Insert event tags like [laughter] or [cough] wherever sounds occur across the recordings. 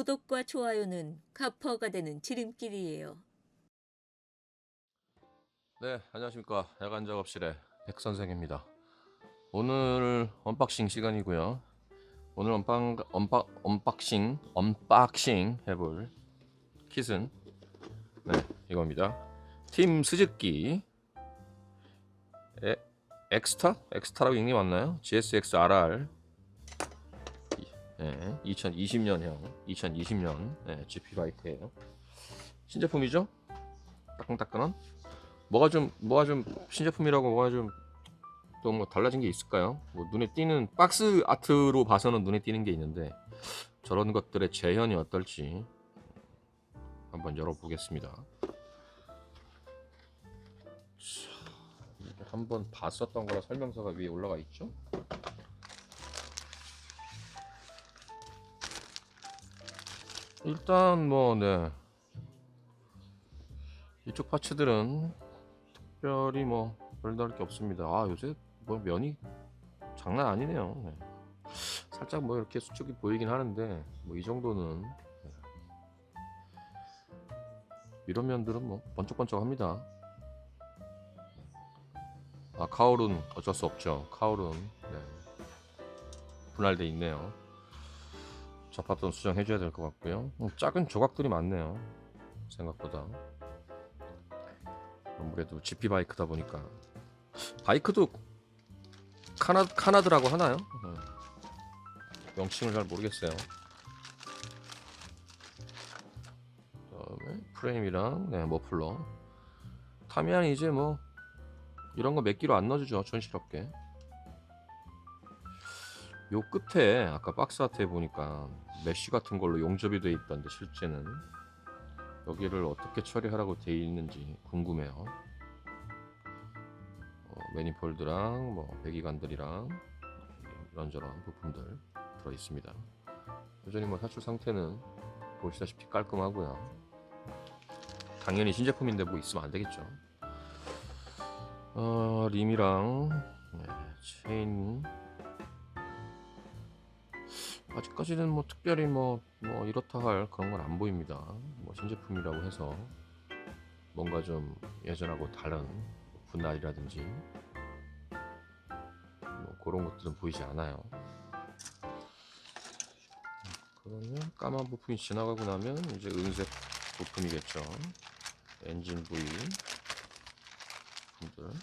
구독과 좋아요는 가퍼가 되는 지름길이에요. 네, 안녕하십니까. 야간 작업실의 백 선생입니다. 오늘 언박싱 시간이고요. 오늘 언박 언박 언박싱 언박싱 해볼 킷은 네 이겁니다. 팀 스즈키 에, 엑스타 엑스타라고 게 맞나요? GSX RR 네, 2020년형 2020년 네, GP 바이크예요. 신제품이죠? 따끈따끈한 뭐가 좀 뭐가 좀 신제품이라고 뭐가 좀 또 뭐 달라진 게 있을까요? 뭐 눈에 띄는 박스 아트로 봐서는 눈에 띄는 게 있는데 저런 것들의 재현이 어떨지 한번 열어보겠습니다. 한번 봤었던 거라 설명서가 위에 올라가 있죠? 일단 뭐 네. 이쪽 파츠들은 특별히 뭐 별다를 게 없습니다. 아 요새 뭐 면이 장난 아니네요. 네. 살짝 뭐 이렇게 수축이 보이긴 하는데 뭐 이 정도는 네. 이런 면들은 뭐 번쩍번쩍합니다. 아 카울은 어쩔 수 없죠. 카울은 네. 분할돼 있네요. 접합선 수정해줘야 될 것 같고요. 음, 작은 조각들이 많네요. 생각보다. 아무래도 GP 바이크다 보니까 바이크도 카나 카나드라고 하나요? 네. 명칭을 잘 모르겠어요. 그다음에 프레임이랑 네, 머플러. 타미안 이제 뭐 이런 거몇 기로 안 넣어주죠 촌스럽게. 요 끝에 아까 박스 아트에 보니까 메쉬 같은 걸로 용접이 돼 있던데 실제는 여기를 어떻게 처리하라고 돼 있는지 궁금해요. 어, 매니폴드랑 뭐 배기관들이랑 이런저런 부품들 들어 있습니다. 여전히 뭐 사출 상태는 보시다시피 깔끔하고요. 당연히 신제품인데 뭐 있으면 안 되겠죠. 어, 림이랑 네, 체인 아직까지는 뭐 특별히 뭐, 뭐 이렇다 할 그런 건 안 보입니다. 뭐 신제품이라고 해서 뭔가 좀 예전하고 다른 분할이라든지 뭐 그런 것들은 보이지 않아요. 그러면 까만 부품이 지나가고 나면 이제 은색 부품이겠죠. 엔진 부위 부품들.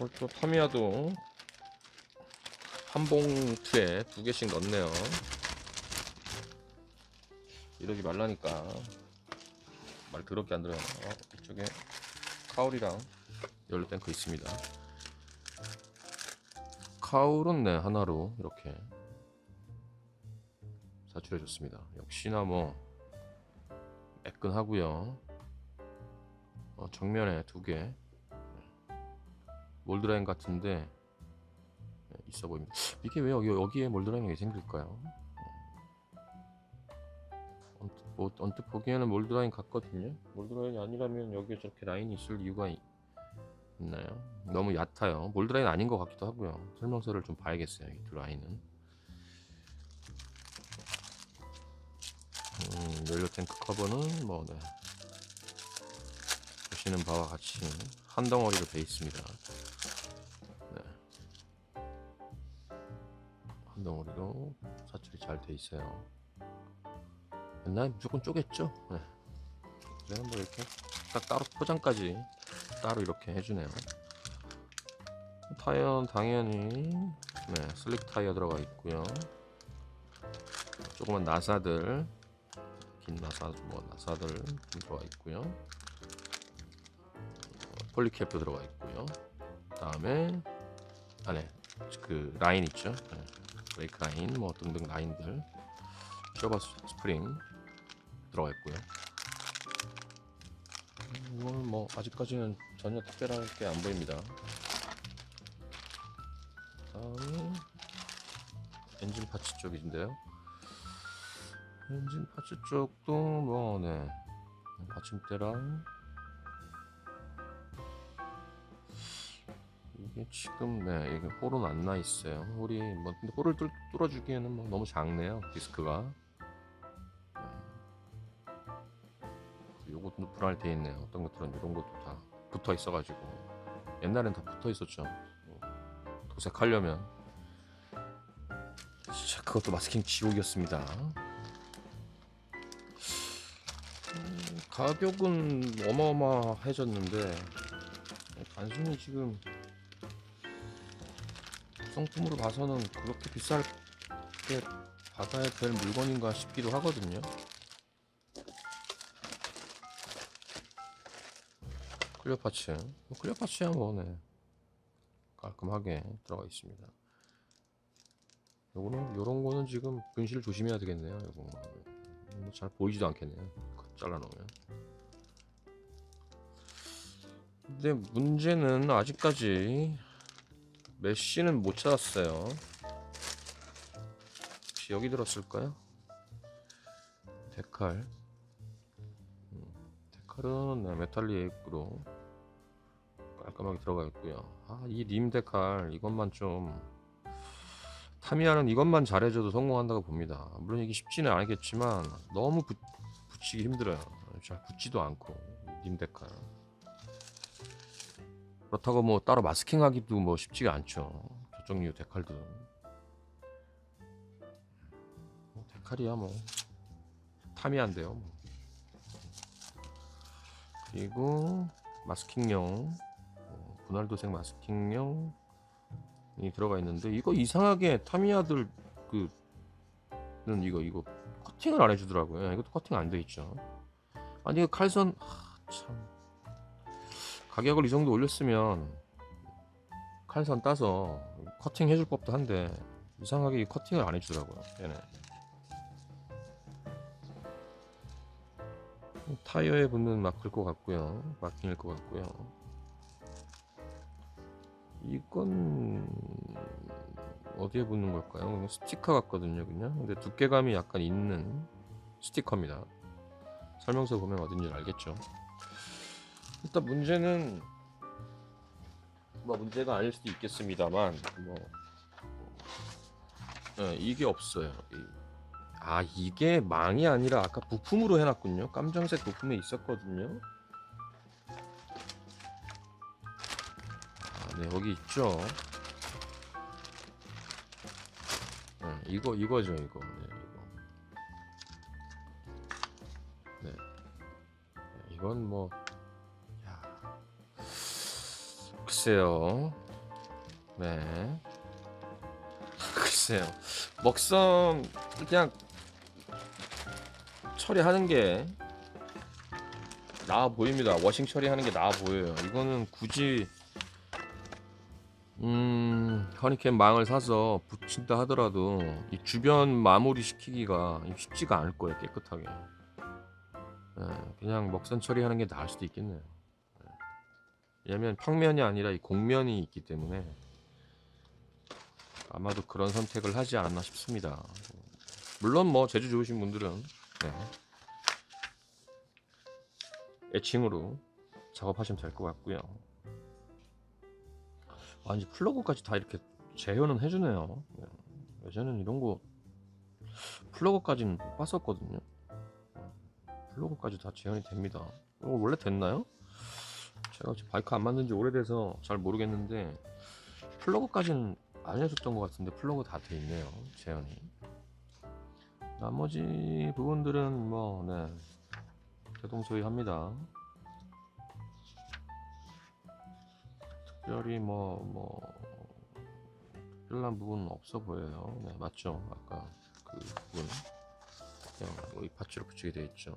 오늘 또 타미야도 한 봉투에 두 개씩 넣네요. 이러지 말라니까. 말 더럽게 안 들어요. 어, 이쪽에 카울이랑 연료 탱크 있습니다. 카울은 네 하나로 이렇게 사출해 줬습니다. 역시나 뭐 매끈하고요. 어, 정면에 두 개. 몰드라인 같은데 네, 있어 보입니다. 이게 왜 여기, 여기에 몰드라인이 왜 생길까요? 언뜻, 뭐, 언뜻 보기에는 몰드라인 같거든요. 몰드라인이 아니라면 여기에 저렇게 라인이 있을 이유가 있, 나요 너무 얕아요. 몰드라인 아닌 것 같기도 하고요. 설명서를 좀 봐야겠어요. 이 두 라인은. 음, 연료 탱크 커버는 뭐 네. 보시는 바와 같이 한 덩어리로 돼 있습니다. 한 덩어리로 사출이 잘 돼 있어요. 옛날 무조건 쪼갰죠. 네. 그래는 뭐 이렇게 딱 따로 포장까지 따로 이렇게 해주네요. 타이어는 당연히 네, 슬릭 타이어 들어가 있고요. 조그만 나사들, 긴 나사, 뭐 나사들 들어가 있고요. 어, 폴리캡도 들어가 있고요. 다음에 안에 그 라인 있죠. 네. 브레이크 라인 뭐 등등 라인들 쇼버 스프링 들어가 있고요. 이건 뭐 아직까지는 전혀 특별한 게 안 보입니다. 다음에 엔진 파츠 쪽인데요. 엔진 파츠 쪽도 뭐네 받침대랑 이게 지금 네 이게 홀은 안 나 있어요. 홀이 뭐 근데 홀을 뚫, 뚫어주기에는 뭐 너무 작네요 디스크가. 네. 요것도 분할돼 있네요. 어떤 것들은 이런 것도 다 붙어 있어가지고 옛날엔 다 붙어 있었죠. 뭐, 도색하려면 자 그것도 마스킹 지옥이었습니다. 음, 가격은 어마어마해졌는데 뭐 단순히 지금 성품으로 봐서는 그렇게 비쌀게 받아야 될 물건인가 싶기도 하거든요. 클리어파츠, 뭐 클리어파츠야 뭐네 깔끔하게 들어가 있습니다. 요거는 요런 거는 지금 분실 조심해야 되겠네요. 요거 뭐잘 보이지도 않겠네요. 잘라놓으면. 근데 문제는 아직까지 메쉬는 못 찾았어요. 혹시 여기 들었을까요? 데칼. 음, 데칼은 네, 메탈릭으로 깔끔하게 들어가 있고요. 아, 이님 데칼 이것만 좀 타미야는 이것만 잘해줘도 성공한다고 봅니다. 물론 이게 쉽지는 않겠지만 너무 붙, 붙이기 힘들어요. 잘 붙지도 않고 님 데칼. 그렇다고 뭐 따로 마스킹하기도 뭐 쉽지가 않죠. 저쪽 류 데칼도. 뭐 데칼이야 뭐 타미야인데요. 뭐. 그리고 마스킹용 어, 분할도색 마스킹용이 들어가 있는데 이거 이상하게 타미야들 그는 이거 이거 커팅을 안 해주더라고요. 이것도 커팅 안 돼 있죠. 아니 이거 칼선 하, 참 가격을 이 정도 올렸으면 칼선 따서 커팅 해줄 법도 한데 이상하게 이 커팅을 안 해주더라고요. 얘네. 타이어에 붙는 마크일 것 같고요. 마킹일 것 같고요. 이건 어디에 붙는 걸까요? 스티커 같거든요, 그냥. 근데 두께감이 약간 있는 스티커입니다. 설명서 보면 어딘지 알겠죠. 일단 문제는 뭐 문제가 아닐 수도 있겠습니다만 뭐 예, 이게 없어요. 이- 아 이게 망이 아니라 아까 부품으로 해놨군요. 깜정색 부품에 있었거든요. 아, 네 여기 있죠. 네, 이거 이거죠 이거. 네. 네. 네, 이건 뭐 글쎄요. 네. [laughs] 글쎄요. 먹성 그냥 처리하는 게 나아 보입니다. 워싱 처리하는 게 나아 보여요. 이거는 굳이 음 허니캠 망을 사서 붙인다 하더라도 이 주변 마무리 시키기가 쉽지가 않을 거예요. 깨끗하게. 예, 그냥 먹선 처리하는 게 나을 수도 있겠네요. 예. 왜냐면 평면이 아니라 이 곡면이 있기 때문에 아마도 그런 선택을 하지 않았나 싶습니다. 물론 뭐 재주 좋으신 분들은 네. 애칭으로 작업하시면 될 것 같고요. 아 이제 플러그까지 다 이렇게 재현은 해주네요. 네. 예전에는 이런 거 플러그까지는 못 봤었거든요. 플러그까지 다 재현이 됩니다. 이거 원래 됐나요? 제가 지금 바이크 안 만든 지 오래돼서 잘 모르겠는데 플러그까지는 안 해줬던 것 같은데 플러그 다 돼 있네요. 재현이. 나머지 부분들은 뭐, 네. 대동소이합니다. 특별히 뭐, 뭐, 특별한 부분은 없어 보여요. 네, 맞죠? 아까 그 부분. 그냥 여기 파츠로 붙이게 돼 있죠.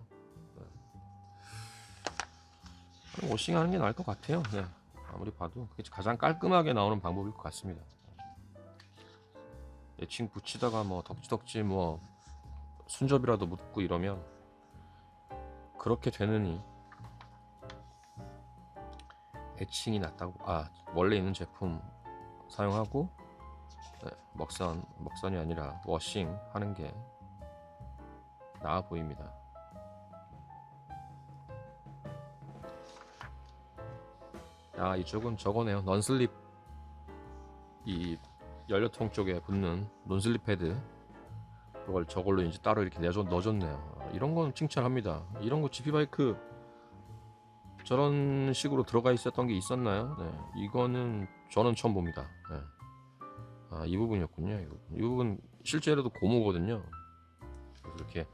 워싱 하는 게 나을 것 같아요. 네. 아무리 봐도 그게 가장 깔끔하게 나오는 방법일 것 같습니다. 애칭 붙이다가 뭐 덕지덕지 뭐 순접이라도 묻고 이러면 그렇게 되느니 애칭이 낫다고 아 원래 있는 제품 사용하고 네, 먹선 먹선이 아니라 워싱 하는 게 나아 보입니다. 아 이쪽은 저거네요. 넌슬립 이 연료통 쪽에 붙는 논슬립 패드 그걸 저걸로 이제 따로 이렇게 내줘 넣어줬네요. 아, 이런 건 칭찬합니다. 이런 거 GP 바이크 저런 식으로 들어가 있었던 게 있었나요? 네, 이거는 저는 처음 봅니다. 네. 아, 이 부분이었군요. 이 부분. 실제로도 고무거든요. 이렇게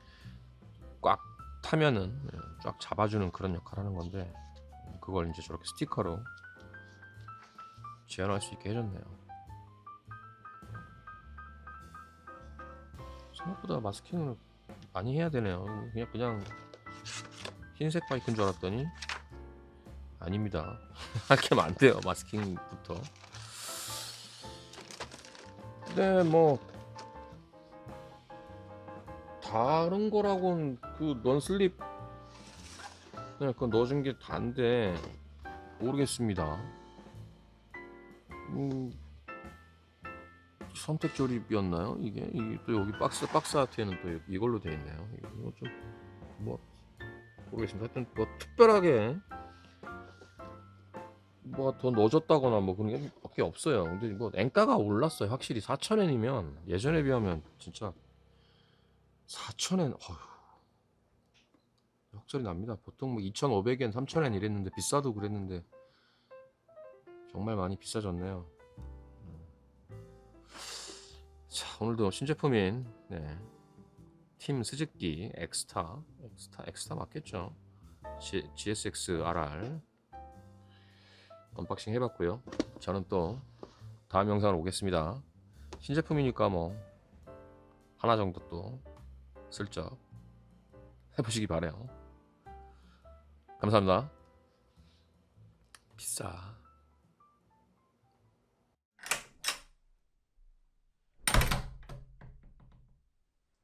꽉 타면은 네, 쫙 잡아주는 그런 역할을 하는 건데 그걸 이제 저렇게 스티커로 재현할 수 있게 해줬네요. 생각보다 마스킹을 많이 해야 되네요. 그냥 그냥 흰색 바이크인 줄 알았더니 아닙니다. 하면 안 돼요. 마스킹부터. 근데 뭐 다른 거라고는 그 넌슬립 그냥 그 넣어준 게 단데 모르겠습니다. 음, 선택 조립이었나요? 이게 또 여기 박스 박스 아트에는 또 이걸로 돼 있네요. 이거 좀뭐 모르겠습니다. 하여튼 뭐 특별하게 뭐더 넣어줬다거나 뭐 그런 게 밖에 없어요. 근데 뭐 엔가가 올랐어요. 확실히 4천엔이면 예전에 비하면 진짜 4천엔 어휴 확절이 납니다. 보통 뭐 2,500엔, 3,000엔 이랬는데 비싸도 그랬는데 정말 많이 비싸졌네요. 자 오늘도 신제품인 네. 팀 스즈키 엑스타 엑스타 엑스타 맞겠죠? G, GSX RR 언박싱 해봤고요. 저는 또 다음 영상으로 오겠습니다. 신제품이니까 뭐 하나 정도 또 슬쩍 해보시기 바래요. 감사합니다. 비싸.